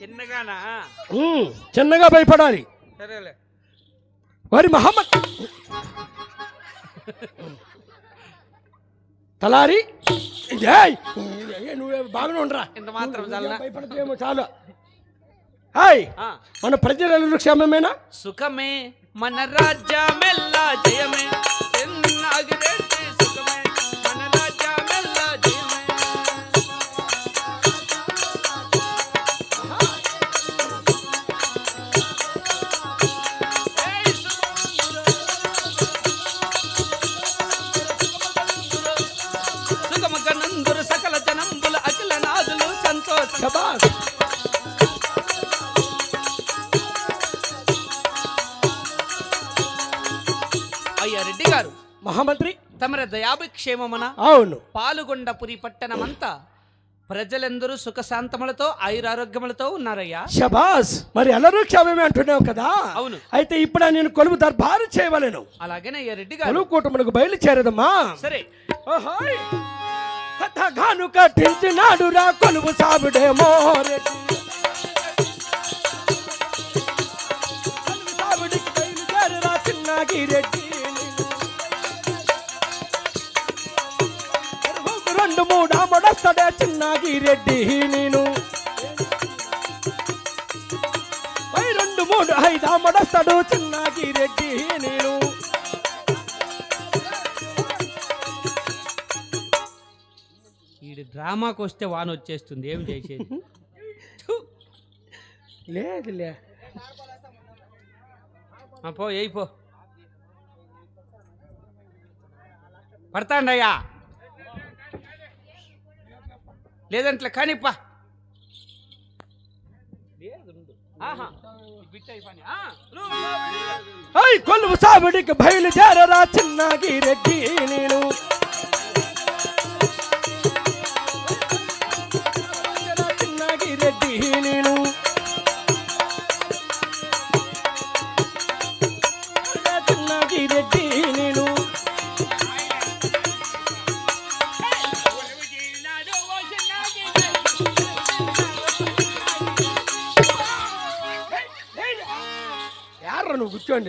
చిన్నగానా? చిన్నగా భయపడాలి. సరేలే. వారి మహమ్మద్ తలారి? నువ్వే బాగానే ఉండరా. ఇంత మాత్రం? భయపడదేమో చాలు. హాయ్! మన ప్రజలందరూ క్షేమమేనా సుఖమే మన రాజ్యమెల్లా జయమే. మహామంత్రి. తమర దయాభిక్షేమమున అవును. పాలుగొండపురి పట్టణమంతా ప్రజలందరూ సుఖశాంతములతో ఆయురారోగ్యములతో ఉన్నారయ్యా. శబాస్ మరి ఎల్లరూ క్షేమమే అంటున్నావు కదా? అవును. అయితే ఇప్పుడు నేను కొలువు దర్బారు చేయవలేను. అలాగనే అయ్యా రెడ్డి గారు. కొలువు కూటములకు బయలుచేరదమ్మా. సరే! కథగాను కట్టించినాడు రా కొలువు సాబుడేమో సాబుడికి బయలుదేరురా చిన్నాగి రెండు మూడు అమ్మడొస్తాడే చిన్నాగి రెడ్డి నేను రెండు మూడు ఐదు అమ్మడొస్తాడు చిన్నాగి రెడ్డి నేను. ఈ డ్రామాకి వస్తే వాన వచ్చేస్తుంది ఏం చేసేది? పో ఏయి పో. పడతాండయ్యా. లేదంట్లే కానిప్పా కొలువు సాబుడికి బయలుదేరరా చిన్నాగి రెడ్డి నేను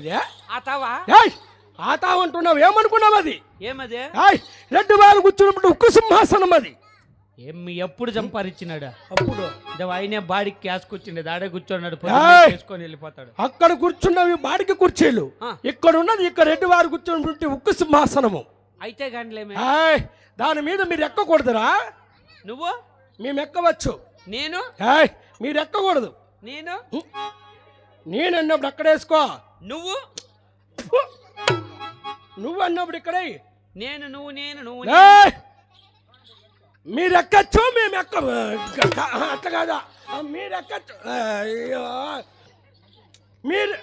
ఇది? ఆతావా? ఆతా అంటున్నావు. ఏమనుకున్నావు అది? ఏమదే? రెడ్డి వారు కూర్చున్నప్పుడు ఉక్కు సింహాసనం అది. ఏమి ఎప్పుడు సంపాదించినాడా అప్పుడు. ఆయనే బాడీకి క్యాసుకొచ్చిండే దాడే కూర్చున్నాడు చేసుకొని వెళ్ళిపోతాడు. అక్కడ కూర్చున్నవి బాడికి కుర్చీలు. ఇక్కడ ఉన్నది ఇక్కడ రెడ్డి వారు కూర్చున్నటువంటి ఉక్కు సింహాసనము. అయితే ఏయ్ దాని మీద మీరు ఎక్కకూడదురా? నువ్వు? మేము ఎక్కవచ్చు నేను? మీరు ఎక్కకూడదు నేను? నేను అన్నప్పుడు అక్కడ వేసుకో. నువ్వు? నువ్వు అన్నప్పుడు ఇక్కడే నేను నువ్వు నేను నువ్వు! మీరు ఎక్కచ్చు మేము ఎక్క అట్లా కాదా? మీరు ఎక్కచ్చు అయ్యో. మీరు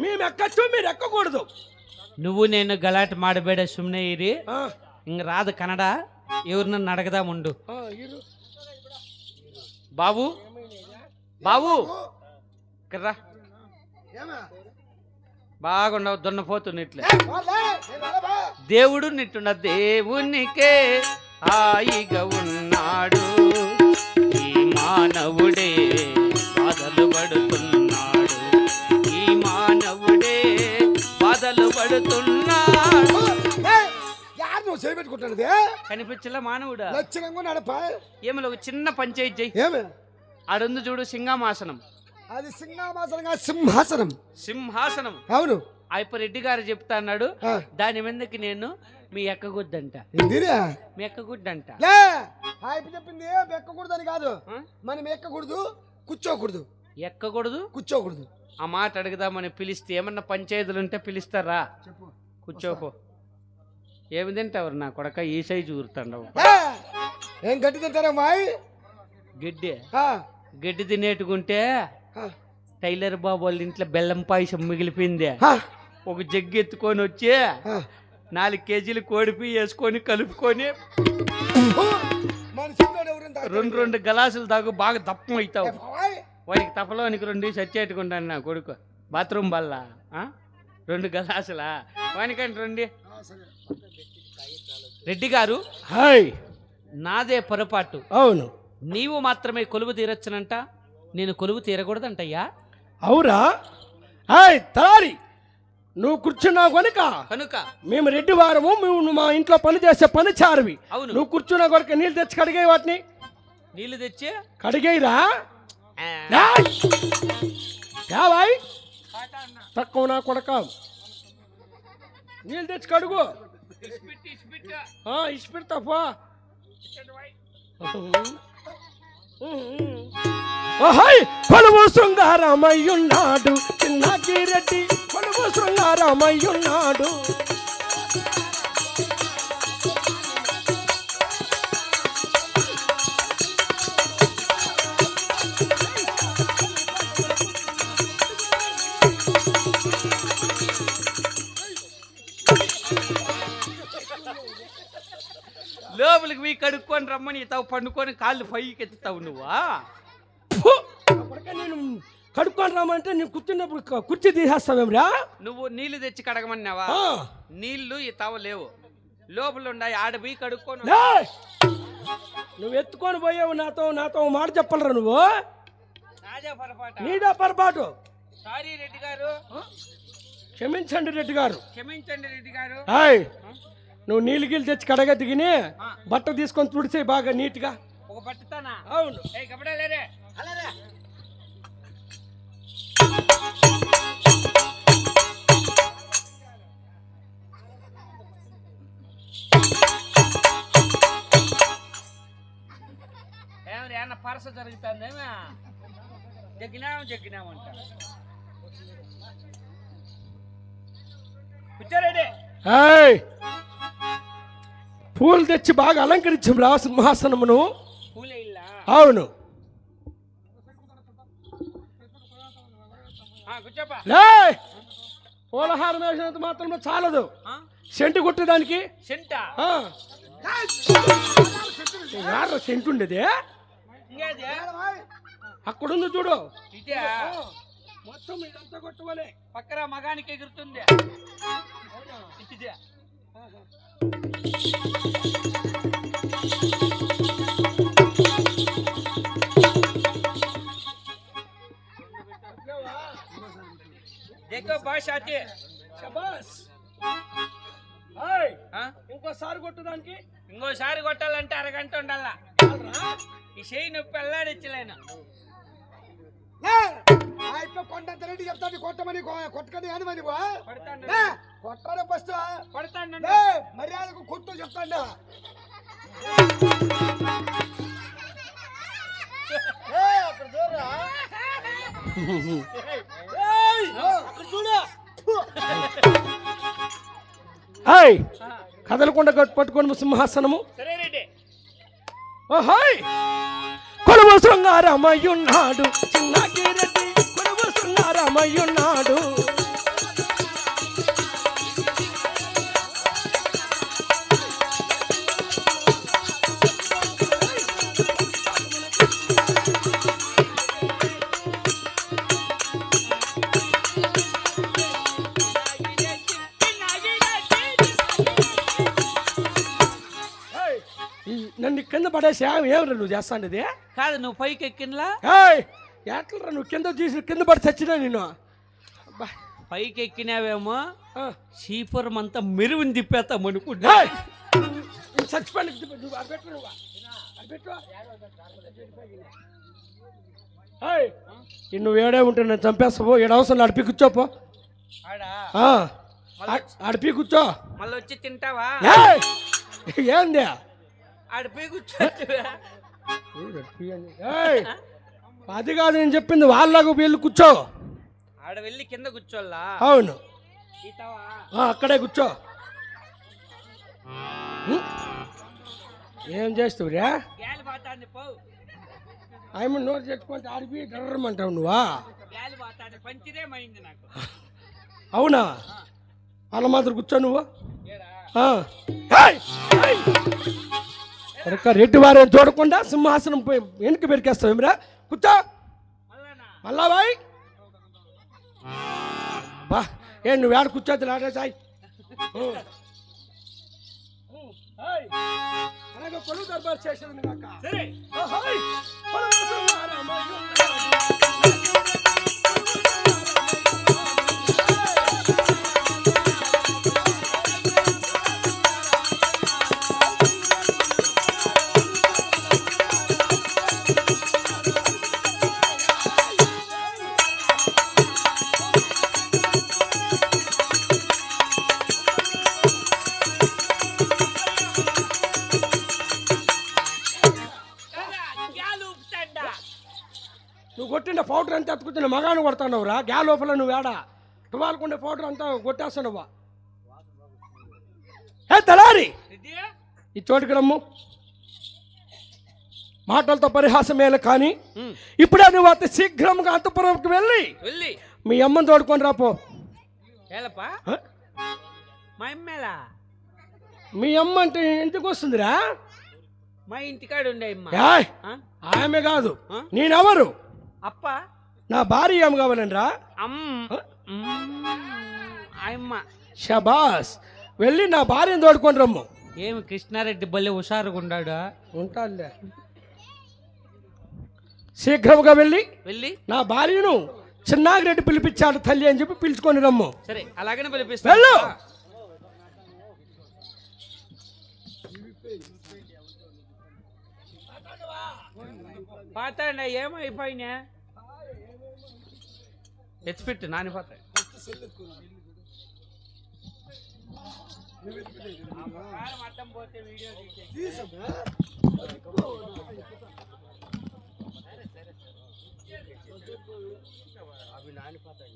మేము ఎక్కచ్చు మీరు ఎక్కకూడదు నువ్వు నేను గలాట్ మాడబేడ సుమ్నే ఇరి. ఇంక రాదు కన్నడ. ఎవరినన్ను అడగదాముండు ఆ, ఇరు. బాబు. బాబు. కర్రా బాగుండవు దున్నపోతుంది ఇట్లా దేవుడు నిట్టున్న దేవునికే హాయిగా ఉన్నాడు. ఈ మానవుడే బాధలు పడుతున్నాడు. ఈ మానవుడే బాధలు పడుతున్నాడు. నువ్వు చేపెట్టుకుంటున్నది కనిపించలే మానవుడా? లక్షణంగా నడప ఏమో ఒక చిన్న పంచాయతీ ఏమి? ఆడుంది చూడు సింహామాసనం అది సింహాసనంగా సింహాసనం. సింహాసనం. అవును. అయిపో రెడ్డి గారు చెప్తా అన్నాడు దాని మీదకి నేను మీ ఎక్కగుద్దంట? మీ ఎక్కగుడ్డంట ఆయన చెప్పింది ఎక్కకూడదని కాదు. ఆ? మనం ఎక్కకూడదు కూర్చోకూడదు. ఎక్కకూడదు? కూర్చోకూడదు. ఆ మాట అడుగుదామని పిలిస్తే ఏమన్నా పంచాయతీలు ఉంటే పిలుస్తారా? చెప్పు. కూర్చోపో ఏమి తింటావు నా కొడక? ఈ సైజు ఊరుతాండవు. ఏం! గట్టి తింటారా మాయ్ గడ్డి? గడ్డి తినేటుకుంటే టైలర్ బాబు వాళ్ళ ఇంట్లో బెల్లం పాయసం మిగిలిపోయింది. ఆ, ఒక జగ్గు ఎత్తుకొని వచ్చి. నాలుగు కేజీలు కోడిపి వేసుకొని కలుపుకొని? రెండు రెండు గలాసులు తాగు బాగా దప్పం అవుతావు. వాడికి తపలోనికి రెండు చచ్చేట్టుకుంటాను నా కొడుకు. బాత్రూమ్ బల్ల రెండు గలాసులా? వానికంటే రెండు. రెడ్డి గారు హాయ్. నాదే పొరపాటు. అవును. నీవు మాత్రమే కొలువు తీరొచ్చునంట. నేను కొలువు తీరకూడదంటయ్యా. అవురా? హాయ్ తలారి! నువ్వు కూర్చున్నావు కనుక కనుక. మేము రెడ్డి వారము మేము మా ఇంట్లో పని చేసే పని చారువి. అవును. నువ్వు కూర్చున్నా కొరకు నీళ్ళు తెచ్చి కడిగే వాటిని. నీళ్ళు తెచ్చి? కడిగేయిరా. ఆ, తక్కువ నా కొడక. నీళ్ళు తెచ్చి కడుగు. ఆ, ఇసి పెడతాపా ఓహోయ్ కొలువు శృంగారమయ్యున్నాడు. చిన్నకి రెడ్డి కొలువు శృంగారమయ్యున్నాడు. కడుక్కొని రమ్మని ఇతావు పండుకొని కాళ్ళు పైకి ఎత్తుతావు నువ్వా? నేను కడుక్కొని రామంటే నేను కూర్చున్నప్పుడు కుర్చీ తీసేస్తావేమ్రా నువ్వు నీళ్ళు తెచ్చి కడగమన్నావా. నీళ్ళు ఇతావు లేవు. లోపల ఉన్నాయి ఆడ పోయి కడుక్కొని! నువ్వు ఎత్తుకొని పోయావు నాతో నాతో మాట చెప్పలరా నువ్వు? రాజా పొరపాట. నీడా పొరపాటు. సారీ రెడ్డి గారు. క్షమించండి రెడ్డి గారు. క్షమించండి రెడ్డి గారు. హాయ్ నువ్వు నీళ్ళు గీళ్ళు తెచ్చి కడగ దిగిని. బట్ట తీసుకొని తుడిసేయి బాగా నీట్గా. ఒక పట్టుతానా అవును. ఏ కపడా లేరే అలారా ఏమరి అన్న పరస జరుగుతుందేమా? జగ్గినాము జగ్గినామంట కూర్చోరెడ్డి హాయ్ పూలు తెచ్చి బాగా అలంకరించాం రా సింహాసనమును. అవును. పూలహారం వేసినంత మాత్రమే చాలదు? సెంటు కొట్టేదానికి. యాడ్రా సెంటు? ఉండేది? ఇంకేది? అక్కడుంది చూడు. మొత్తం ఇదంతా కొట్టవలే పక్కన మగానికి ఎగురుతుంది. देखो बात आती है శబాస్ హాయ్ ఆ? ఇంకోసారి కొట్టడానికి ఇంకోసారి కొట్టాలంటే అరగంట ఉండాల ఈ చేయి నొప్పి అల్లాడిచ్చలేను కొండంత రెడ్డి చెప్తాను కొట్టమని కొ- కొట్టకని అని మరి ఫస్ట్? కొడతాను మర్యాదకు కొట్టు చెప్తాండా. హాయ్! కదలకుండా పట్టుకొని సింహాసనము. సరే రెడ్డి. ఓహాయ్ కొలువు శృంగారమయ్యున్నాడు. ఈ నన్ను కింద పడేసి ఏమరా నువ్వు చేస్తాండది? కాదు నువ్వు పైకి ఎక్కినలా ఎట్లరా నువ్వు కింద తీసి కింద పడి చచ్చినా నేను అబ్బా, పైకి ఎక్కినావేమో. చీపురం అంతా మెరువుని తిప్పేస్తాం అనుకుంటా. హాయ్, నువ్వు ఏడే ఉంటే నేను చంపేస్తావు ఏడు అవసరం అడిపి కూర్చోపో. ఆడా? ఆ, ఆ- అడిపి కూర్చో. మళ్ళీ వచ్చి తింటావా? ఏయ్, ఏంది? ఆడిపోయి కూర్చోచ్చు ఏయ్, అది కాదు నేను చెప్పింది వాళ్ళకు వీళ్ళు కూర్చో. ఆడ వెళ్ళి కింద కూర్చోల్లా? అవును. అక్కడే కూర్చో? ఏం చేస్తావురా? ఆయమ్మ నోరు చెట్టుకుంటే ఆడిపి డర్రమంటావు నువ్వా? అవునా? వాళ్ళ మాత్రం కూర్చో నువ్వు. రెడ్డి వారేం చూడకుండా సింహాసనం పోయి వెనక్కి పెరికేస్తావు ఏమిరా కూర్చో. మళ్ళా బాయ్ బా ఏ నువ్వు ఏడ కూర్చోద్దు లాడే సాయ్. అలాగే పొలుగు దర్బార్ చేసేది కాక. సరే. కొట్టిన పౌడర్ అంతా ఎత్తుకుతున్న మగాను కొడతానవురా. గ్యా లోపల నువ్వు ఏడా? టువాలకుండే పౌడర్ అంతా కొట్టేస్తున్నావా ఏ తలారి ఈ చోటుకి రమ్ము. మాటలతో పరిహాసమేల కానీ ఇప్పుడే నువ్వు అతి శీఘ్రంగా అంతపురంకి వెళ్ళి వెళ్ళి. మీ అమ్మని తోడుకొని రాపో? మా అమ్మేలా మీ అమ్మ అంటే ఎందుకు వస్తుందిరా? మా ఇంటికాడ ఉండే? ఆమె కాదు? నేనెవరు? అప్ప. నా భార్య ఏమి కావాలండ్రా? అమ్. హ? మ్మ్. ఆయమ్మ. షబాస్ వెళ్ళి నా భార్యను తోడుకొని రమ్ము. ఏమి కృష్ణారెడ్డి భలే హుషారుగా ఉన్నాడు ఉంటాలే శీఘ్రముగా వెళ్ళి వెళ్ళి. నా భార్యను చిన్నాగిరెడ్డి పిలిపించాడు తల్లి అని చెప్పి పిలుచుకొని రమ్ము. సరే అలాగనే పిలిపిస్తా. వెళ్ళు! పాతాండ ఏమైపోయినా? ఎత్తిపెట్టు నానిపోతాయి అడ్డం పోతే వీడియో అవి నానిపోతాయి